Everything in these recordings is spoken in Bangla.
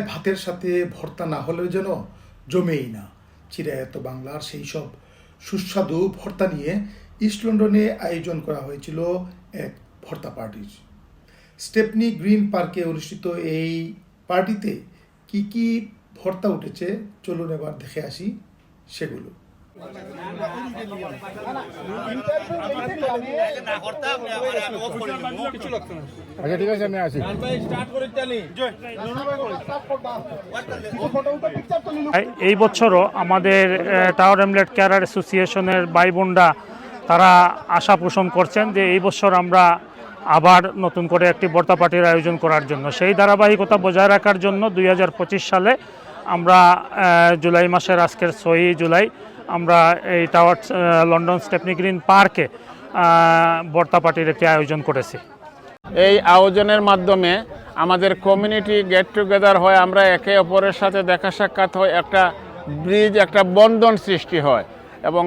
ভাতের সাথে ভর্তা না হলেও যেন জমেই না। চিরায়ত বাংলার সেই সব সুস্বাদু ভর্তা নিয়ে ইস্ট লন্ডনে আয়োজন করা হয়েছিল এক ভর্তা পার্টির। স্টেপনি গ্রিন পার্কে অনুষ্ঠিত এই পার্টিতে কি কি ভর্তা উঠেছে চলুন এবার দেখে আসি সেগুলো। আচ্ছা ঠিক আছে, আমি আসি। এই- বছরও আমাদের টাওয়ার এমলেট কেয়ারার অ্যাসোসিয়েশনের ভাই বোনরা তারা আশা পোষণ করছেন যে এই বছর আমরা আবার নতুন করে একটি বর্তা পার্টির আয়োজন করার জন্য। সেই ধারাবাহিকতা বজায় রাখার জন্য দুই হাজার পঁচিশ সালে আমরা জুলাই মাসের আজকের ছয়ই জুলাই আমরা এই টাওয়ার লন্ডন স্টেপনি গ্রিন পার্কে বর্তা পার্টির একটি আয়োজন করেছি। এই আয়োজনের মাধ্যমে আমাদের কমিউনিটি গেট টুগেদার হয় আমরা একে অপরের সাথে দেখা সাক্ষাৎ হয় একটা ব্রিজ একটা বন্ধন সৃষ্টি হয় এবং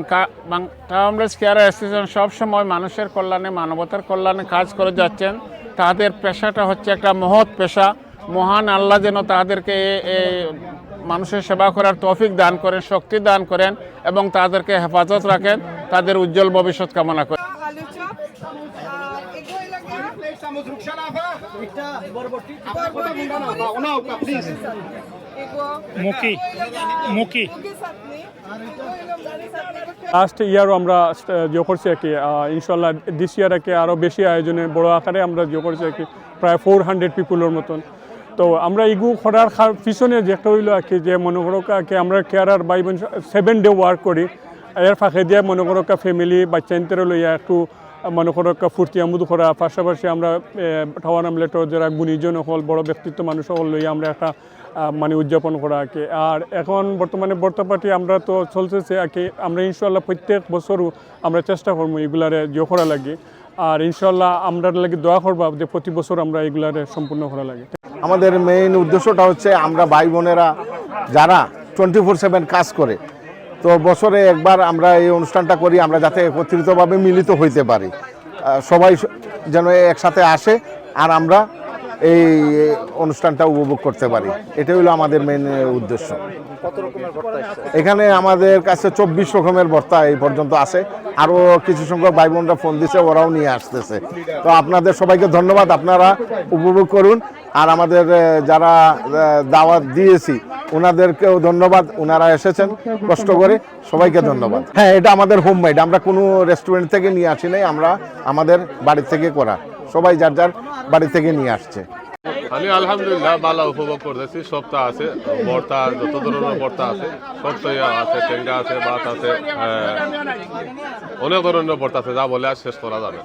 টাউনলেস কেয়ার অ্যাসোসিয়েশন সবসময় মানুষের কল্যাণে, মানবতার কল্যাণে কাজ করে যাচ্ছেন। তাদের পেশাটা হচ্ছে একটা মহৎ পেশা। মহান আল্লাহ যেন তাদেরকে মানুষের সেবা করার তৌফিক দান করেন শক্তি দান করেন এবং তাদেরকে হেফাজত রাখেন তাদের উজ্জ্বল ভবিষ্যৎ কামনা করেন। লাস্ট ইয়ারও আমরা ইয়ে করছি আর কি ইনশাল্লাহ দিস ইয়ার আর কি আরও বেশি আয়োজনে বড় আকারে আমরা ইয়ে করছি আর কি প্রায় ফোর হান্ড্রেড পিপুলের মতন। তো আমরা ইগু করার পিছনে যেটা হইল আর কি, যে মনে করো কি আমরা কেয়ারার ভাই বোন সেভেন ডে ওয়ার্ক করি। এর ফাঁকে দিয়ে মনে করো ফ্যামিলি বাচ্চা ইন্টারে লইয়া একটু মনে করো ফুর্তি আমুদ করা। পাশাপাশি আমরা ঠাওয়ার আমলেটর যারা গুণীজন হল বড় ব্যক্তিত্ব মানুষ হল লইয়া আমরা একটা মানে উদযাপন করা আর কি। আর এখন বর্তমানে বর্তমানে আমরা তো চলতেছে আর কি, আমরা ইনশাল্লাহ প্রত্যেক বছরও আমরা চেষ্টা করব এগুলারে জিও করা লাগে। আর ইনশাল্লাহ আমরা লাগে দোয়া করবা যে প্রতি বছর আমরা এগুলারে সম্পূর্ণ করা লাগে। আমাদের মেইন উদ্দেশ্যটা হচ্ছে আমরা ভাই বোনেরা যারা টোয়েন্টি ফোর সেভেন কাজ করে, তো বছরে একবার আমরা এই অনুষ্ঠানটা করি, আমরা যাতে একত্রিতভাবে মিলিত হইতে পারি। সবাই যেন একসাথে আসে আর আমরা এই অনুষ্ঠানটা উপভোগ করতে পারি। এটাই হলো আমাদের মেইন উদ্দেশ্য। এখানে আমাদের কাছে চব্বিশ রকমের ভর্তা এই পর্যন্ত আছে। আরও কিছু সংখ্যক ভাই বোনরা ফোন দিছে ওরাও নিয়ে আসতেছে। তো আপনাদের সবাইকে ধন্যবাদ আপনারা উপভোগ করুন। আর আমাদের যারা দাওয়াত দিয়েছি ওনাদেরকেও ধন্যবাদ। ওনারা এসেছেন কষ্ট করে সবাইকে ধন্যবাদ। হ্যাঁ এটা আমাদের হোম মেড আমরা কোনো রেস্টুরেন্ট থেকে নিয়ে আসি নাই আমরা আমাদের বাড়ি থেকে করা। সবাই যার যার বাড়ি থেকে নিয়ে আসছে। আমি আলহামদুলিল্লাহ বালা উপভোগ করতেছি সপ্তাহ আছে বর্তা যত ধরনের বর্তা আছে সপ্তাহে আছে টেঙ্গা আছে, ভাত আছে অনেক ধরনের বর্তা আছে, যা বলে আর শেষ করা যাবে।